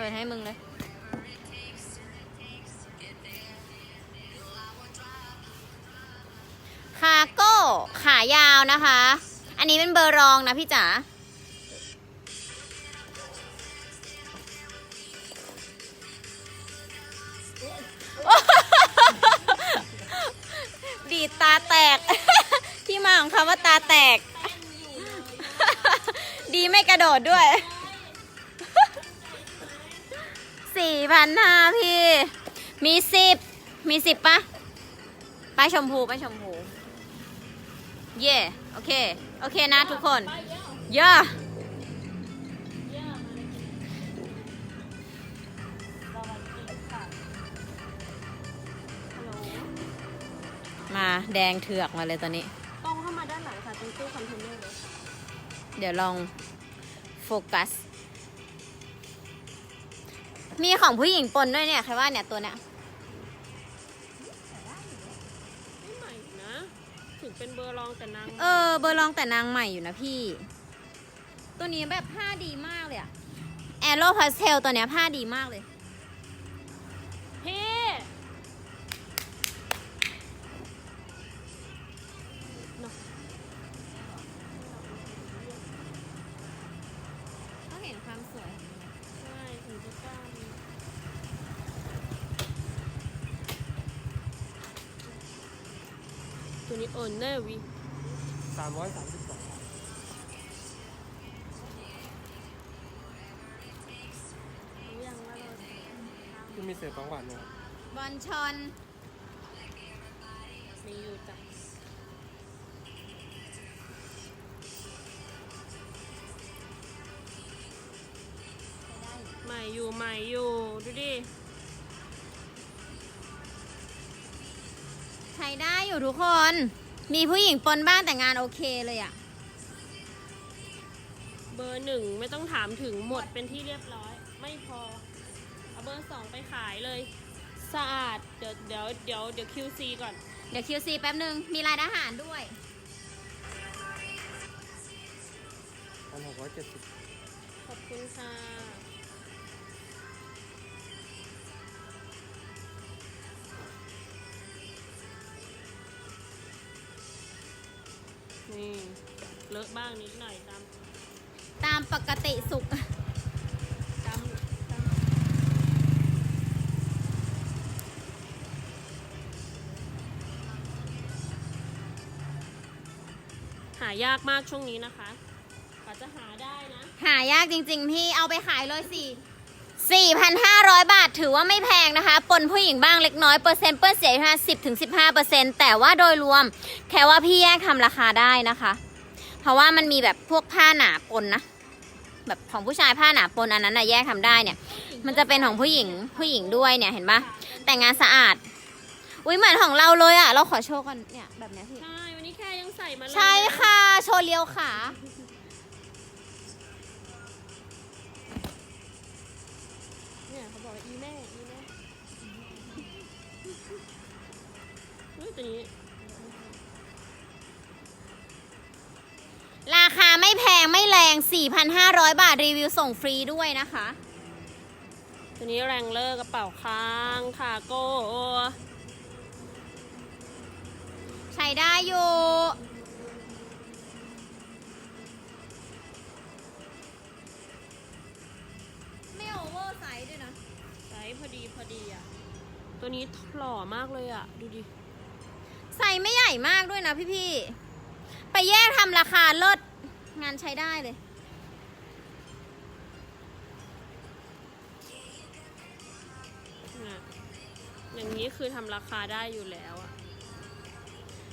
ปิดให้มึงเลย คาโก้ ขายาวนะคะ อันนี้เป็นเบอร์รองนะพี่จ๋า ดีตาแตก ที่มาของคำว่าตาแตก ดีไม่กระโดดด้วย สี่พันห้าพี่ มีสิบมีสิบปะป้ายชมพูป้ายชมพู เย่โอเค โอเคนะทุกคน เย่มาแดงเถือกมาเลยตอนนี้ ตรงเข้ามาด้านหลังค่ะตรงตู้คอนเทนเนอร์เลยเดี๋ยวลองโฟกัส มีของผู้หญิงปนด้วยเนี่ยใครว่าเนี่ยตัวเนี้ยไม่ใหม่นะ ถึงเป็นเบอร์รองแต่นางเออเบอร์ลองแต่นางใหม่อยู่นะพี่ ตัวนี้แบบผ้าดีมากเลยอะแอโรพาสเทลตัวเนี้ยผ้าดีมากเลย ตัวนี้โอนเนอร์วีสามร้อยสามสิบสองรู้ยังว่าเราคือมีเศษของหวานนะครับบอลชอนมีอยู่จ้ะใหม่อยู่ใหม่อยู่ดูดิ ช้ได้อยู่ทุกคน มีผู้หญิงปนบ้างแต่งานโอเคเลยอะเบอร์หนึ่งไม่ต้องถามถึงหมดเป็นที่เรียบร้อย ไม่พอเอาเบอร์สองไปขายเลย สะอาด เดี๋ยวเดี๋ยวเดี๋ยวเดี๋ยว QC ก่อน เดี๋ยว QC แป๊บหนึ่งมีรายอาหารด้วย พันหกร้อยเจ็ดสิบขอบคุณค่ะ นี่เลอะบ้างนิดหน่อยตามตามปกติสุข ตามตามหายากมากช่วงนี้นะคะกว่าจะหาได้นะ หายากจริงๆพี่เอาไปขายเลยสี่ 4,500 บาทถือว่าไม่แพงนะคะ ปนผู้หญิงบ้างเล็กน้อยเปอร์เซ็นต์เปอร์เสียอยู่ที่10ถึง15เปอร์เซ็นต์แต่ว่าโดยรวม แค่ว่าพี่แยกทำราคาได้นะคะ เพราะว่ามันมีแบบพวกผ้าหนาปนนะ แบบของผู้ชายผ้าหนาปนอันนั้นนะแยกทำได้เนี่ย มันจะเป็นของผู้หญิงผู้หญิงด้วยเนี่ยเห็นปะแต่งานสะอาด อุ้ยเหมือนของเราเลยอะเราขอโชว์กันเนี่ยแบบเนี้ยพี่ ใช่ วันนี้แค่ยังใส่มาเลย ใช่ค่ะ โชว์เลียวขา เนี่ยเขาบอกว่าอีแม่อีแม่เฮ้ยตัวนี้ ราคาไม่แพงไม่แรง 4,500 บาทรีวิวส่งฟรีด้วยนะคะ ตัวนี้แรงเลอร์กระเป๋าค้างคาโก้ ใช้ได้อยู่ ส์พอดีพอดีอะ ตัวนี้หล่อมากเลยอะ ดูดิไซส์ไม่ใหญ่มากด้วยนะพี่ๆไปแยกทำราคาเลิศงานใช้ได้เลยเนี่ยอย่างนี้คือทำราคาได้อยู่แล้วอะ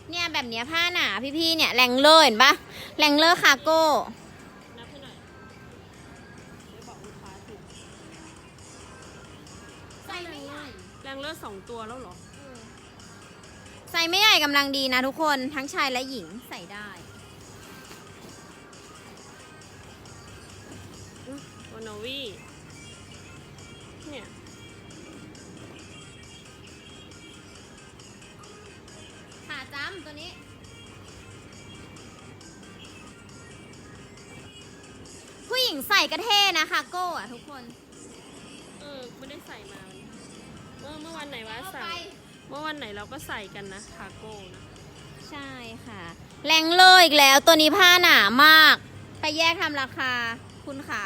เนี่ยแบบเนี้ยผ้าหนาพี่ๆเนี่ยแรงเลอร์เห็นปะแรงเลอร์คาโก้ แรงเลอร์สองตัวแล้วเหรอ ไซส์ไม่ใหญ่กำลังดีนะทุกคนทั้งชายและหญิงใส่ได้วานวีเนี่ย ขาจ้ำตัวนี้ ผู้หญิงใส่กระเท่นะคาโก้อะทุกคนไม่ได้ใส่มาเมื่อเมื่อวันไหนวะใส่เมื่อวันไหนเราก็ใส่กันนะคาโก้นะใช่ค่ะ แรงเลยอีกแล้วตัวนี้ผ้าหนามาก ไปแยกทำราคาคุณขา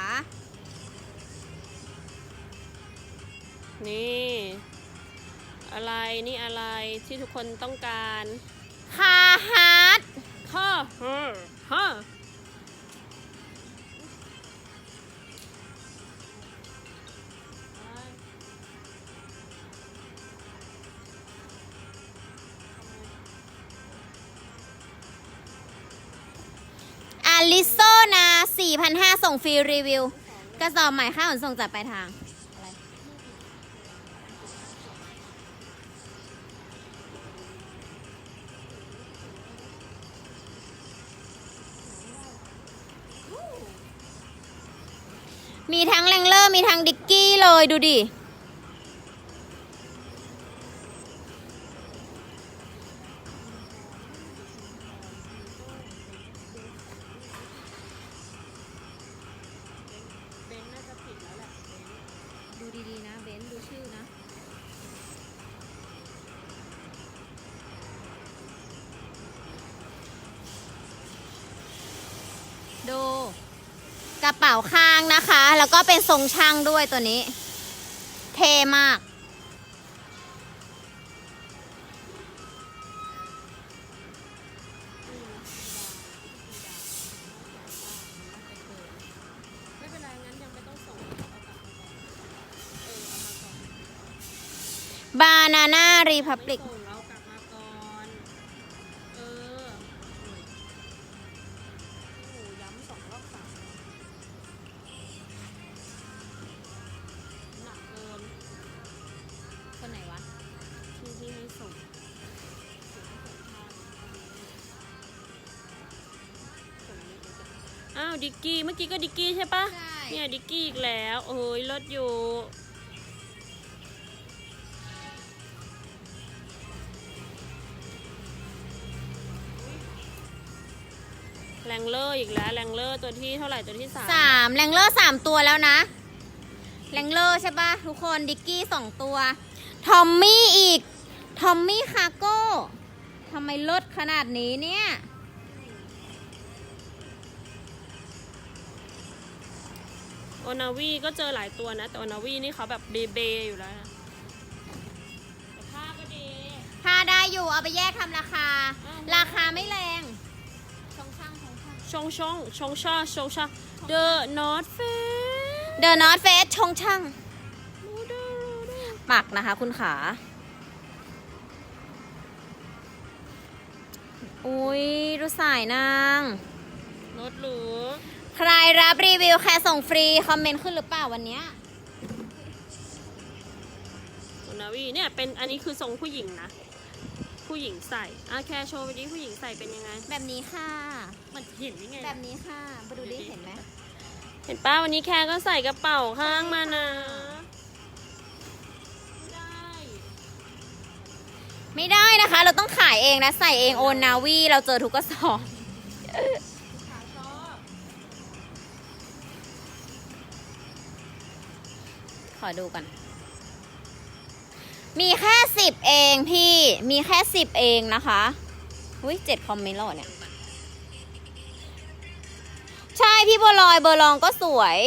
นี่ อะไรนี่อะไรที่ทุกคนต้องการ คาฮาร์ดฮ่าฮ่าฮ่าอะ 4,500 ส่งฟรีรีวิว กระสอบใหม่ค่าขนส่งจัดปลายทาง มีทั้งแรงเลอร์มีทั้งดิกกี้เลยดูดิ กระเป๋าข้างนะคะ แล้วก็เป็นทรงช่างด้วยตัวนี้ เท่มาก ไม่เป็นไรงั้นยังไม่ต้องส่งเอากลับมาก่อนเออเอามาก่อน บานาน่ารีพับลิก ไม่ส่งาวดิกกี้เมื่อกี้ก็ดิกกี้ใช่ปะใช่ เนี่ยดิกกี้อีกแล้ว โอ้ยลดอยู่ แรงเลอร์อีกแล้ว แรงเลอร์ตัวที่เท่าไหร่ตัวที่สามสามแรงเลอร์สามตัวแล้วนะแรงเลอร์ใช่ปะทุกคนดิกกี้สองตัว ทอมมี่อีก ทอมมี่คาโก้ทำไมลดขนาดนี้เนี่ย อนาวีก็เจอหลายตัวนะ แต่โอนาวีนี่เขาแบบเบเบอยู่แล้วนะแต่ผ้าก็ดีถ้าได้อยู่เอาไปแยกทำราคา อ้าว ราคาไม่แรงชงช่างชงช่างชงชงชงชาชงชา The North Face เดอะนอตเฟสชงช่างรูเดอร์รูเดอร์ปักนะคะคุณขา อุ้ยดูสายนาง รถหรู ใครรับรีวิวแค่ส่งฟรี คอมเมนต์ขึ้นหรือเปล่าวันเนี้ยโอนาวีเนี่ยเป็นอันนี้คือทรงผู้หญิงนะ ผู้หญิงใส่อาแคร์โชว์ไปดิผู้หญิงใส่เป็นยังไง แบบนี้ค่ะ มันเห็นยังไง แบบนี้ค่ะมาดูดิเห็นไหมเห็นป้าวันนี้แคร์ก็ใส่กระเป๋าข้างมานะไม่ได้ไม่ได้นะคะ เราต้องขายเองนะ ใส่เองโอนนาวีเราเจอทุกกระสอบ ขอดูกันมีแค่สิบเองพี่ มีแค่สิบเองนะคะอุ้ยเจ็ดคอมเมนต์แล้วเนี่ย ใช่พี่บัวลอยเบอร์ลองก็สวย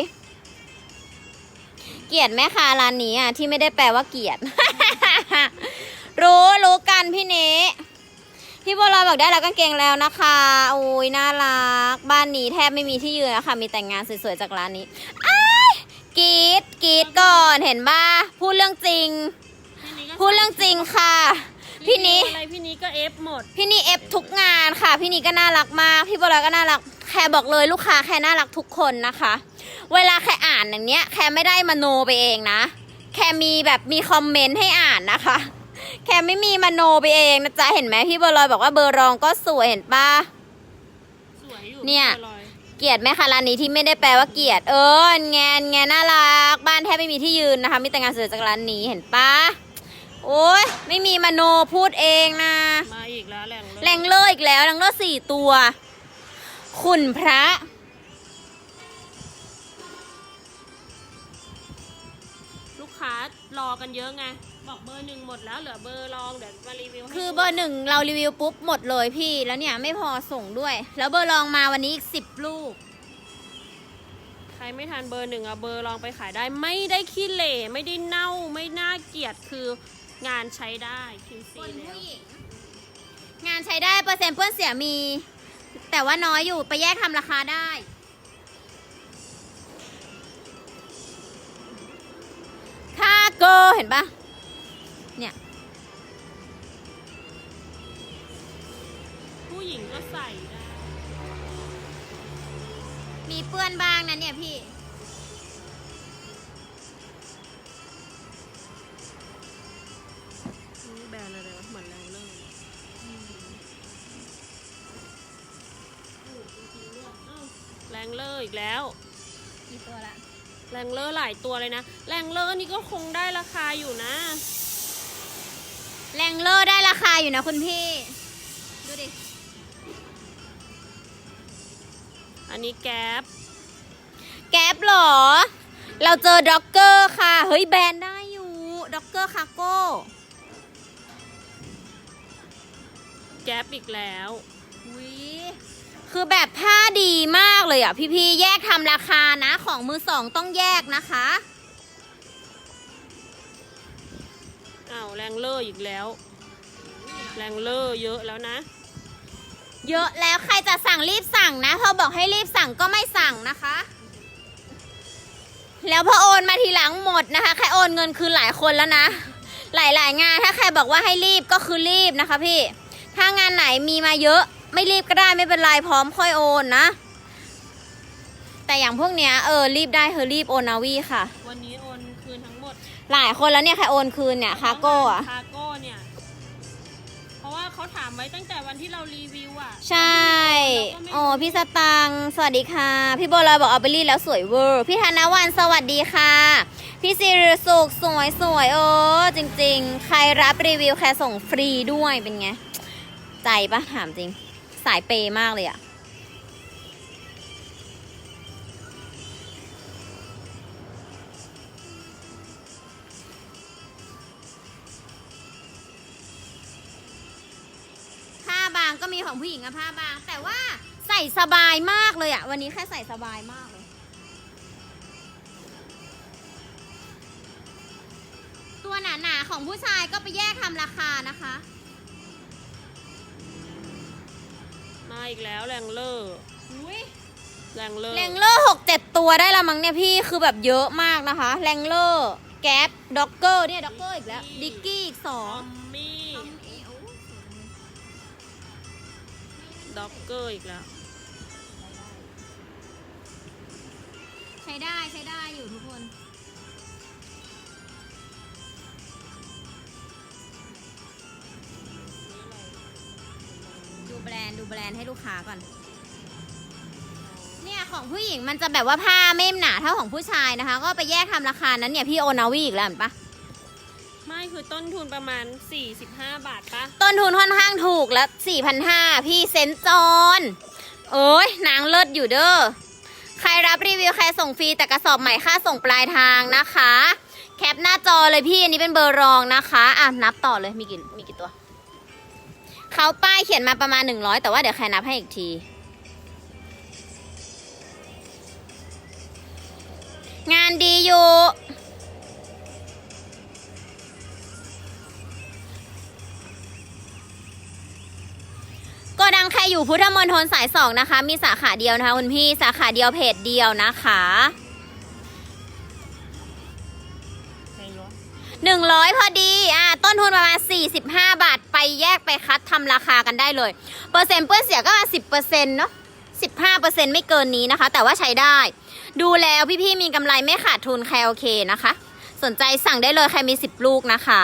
เกียดแม่ค้าร้านนี้อะที่ไม่ได้แปลว่าเกียด รู้รู้กันพี่เนพี่บัวลอยบอกได้แล้วกางเกงแล้วนะคะโอ้ยน่ารัก บ้านนี้แทบไม่มีที่ยืนแล้วค่ะมีแต่งงานสวยๆจากร้านนี้อ้ายกรีด กรีดก่อนเห็นบ้าพูดเรื่องจริงพี่นี้ก็พูดเรื่องจริงค่ะ พี่นี้อะไรพี่นี้ก็เอฟหมด พี่นี่เอฟทุกงานค่ะ พี่นี่ก็น่ารักมาก พี่บัวลอยก็น่ารัก แค่บอกเลยลูกค้าแค่น่ารักทุกคนนะคะ เวลาแค่อ่านอย่างเนี้ย แค่ไม่ได้มโนไปเองนะ แค่มีแบบมีคอมเมนต์ให้อ่านนะคะ แค่ไม่มีมโนไปเองนะจ๊ะ เห็นไหมพี่บัวลอยบอกว่าเบอร์รองก็สวยเห็นปะสวยอยู่เนี่ยบัวลอย เกลียดไหมคะร้านนี้ที่ไม่ได้แปลว่าเกลียดเออแงนแงนน่ารัก บ้านแทบไม่มีที่ยืนนะคะมีแต่งานสวยจากร้านนี้เห็นปะโอ้ยไม่มีมโนพูดเองนะ มาอีกแล้วแหล่งเลยแรงเลอร์อีกแล้วแรงเลอร์สี่ตัว ขุนพระ รอกันเยอะไง บอกเบอร์หนึ่งหมดแล้วเหลือเบอร์รองเดี๋ยวมารีวิวให้คือดูเบอร์หนึ่งเรารีวิวปุ๊บหมดเลยพี่แล้วเนี่ยไม่พอส่งด้วย แล้วเบอร์รองมาวันนี้อีกสิบลูก ใครไม่ทันเบอร์หนึ่งเอาเบอร์รองไปขายได้ไม่ได้ขี้เหร่ไม่ได้เน่าไม่น่าเกลียดคืองานใช้ได้ QC คนแล้วผู้หญิงงานใช้ได้เปอร์เซ็นต์เปื้อนเสียมี แต่ว่าน้อยอยู่ไปแยกทำราคาได้ ค่าเกอร์เห็นปะเนี่ย ผู้หญิงก็ใส่ได้มีเปื้อนบ้างนะเนี่ยพี่ นี่แบรนด์อะไรวะเหมือนแรงเลอร์แรงเลอร์อีกแล้ว กี่ตัวละ แรงเลอร์หลายตัวเลยนะ แรงเลอร์นี่ก็คงได้ราคาอยู่นะ แรงเลอร์ได้ราคาอยู่นะคุณพี่ ดูดิ อันนี้แก๊ปแก๊ปเหรอ เราเจอด็อกเกอร์ค่ะ เฮ้ยแบรนด์ได้อยู่ด็อกเกอร์คาโก้แก๊ปอีกแล้วอุ๊ย คือแบบผ้าดีมากเลยอะ พี่ๆ แยกทำราคานะ ของมือสองต้องแยกนะคะอ้าวแรงเลอร์อีกแล้ว แรงเลอร์เยอะแล้วนะ เยอะแล้วใครจะสั่งรีบสั่งนะ พอบอกให้รีบสั่งก็ไม่สั่งนะคะ แล้วพอโอนมาทีหลังหมดนะคะ ใครโอนเงินคืนหลายคนแล้วนะ หลายๆงานถ้าใครบอกว่าให้รีบก็คือรีบนะคะพี่ ถ้างานไหนมีมาเยอะ ไม่รีบก็ได้ไม่เป็นไรพร้อมค่อยโอนนะ แต่อย่างพวกเนี้ยเออรีบได้เธอรีบโอนนาวีค่ะ วันนี้โอนคืนทั้งหมดหลายคนแล้วเนี่ยใครโอนคืนเนี่ยคาโก้อะคาโก้เนี่ย เพราะว่าเขาถามไว้ตั้งแต่วันที่เรารีวิวอะใช่โอ้พี่สตังค์สวัสดีค่ะ พี่โบลอยบอกเอาไปรีดแล้วสวยเวอร์ พี่ธนวันสวัสดีค่ะ พี่สิริสุขสวยสวยเออจริง ๆ ใครรับรีวิวแค่ส่งฟรีด้วยเป็นไง ใจปะถามจริง สายเปย์มากเลยอะผ้าบางก็มีของผู้หญิงอะผ้าบาง แต่ว่าใส่สบายมากเลยอะวันนี้แค่ใส่สบายมากเลย ตัวหนาๆของผู้ชายก็ไปแยกทำราคานะคะ อีกแล้วแรงเลอร์แรงเลอร์แรงเลอร์หกเจ็ดตัวได้ละมั้งเนี่ยพี่คือแบบเยอะมากนะคะแรงเลอร์แก๊ปด็อกเกอร์เนี่ยด็อกเกอร์อีกแล้วดิกกี้อีกสอองอมมี่ด็อกเกอร์อีกแล้ว ใช้ได้ใช้ได้อยู่ทุกคน รนด์ดูแบรนด์ให้ลูกค้าก่อน เนี่ยของผู้หญิงมันจะแบบว่าผ้าไม่หนาเท่าของผู้ชายนะคะ ก็ไปแยกทำราคานั้นเนี่ยพี่โอนาวีอีกแล้วเห็นปะไม่คือต้นทุนประมาณ 45 บาทปะต้นทุนค่อนข้างถูกแล้ว4,500พี่เซนต์จอนโอ้ยนางเลิศอยู่เด้อใครรับรีวิวใครส่งฟรีแต่กระสอบใหม่ค่าส่งปลายทางนะคะ แคปหน้าจอเลยพี่อันนี้เป็นเบอร์รองนะคะ อะนับต่อเลยมีกี่มีกี่ตัว เขาป้ายเขียนมาประมาณ 100 แต่ว่าเดี๋ยวใครนับให้อีกที งานดีอยู่โกดังใครอยู่พุทธมณฑลสายสองนะคะ มีสาขาเดียวนะคะคุณพี่สาขาเดียวเพจเดียวนะคะ 100 พอดีอ่าต้นทุนประมาณ 45 บาท ไปแยกไปคัดทำราคากันได้เลย เปอร์เซ็นต์เปื้อนเสียก็สิบเปอร์เซ็นต์เนาะสิบห้าเปอร์เซ็นต์ไม่เกินนี้นะคะ แต่ว่าใช้ได้ ดูแล้วพี่ๆมีกำไรไม่ขาดทุนใครโอเคนะคะ สนใจสั่งได้เลยใครมีสิบลูกนะคะ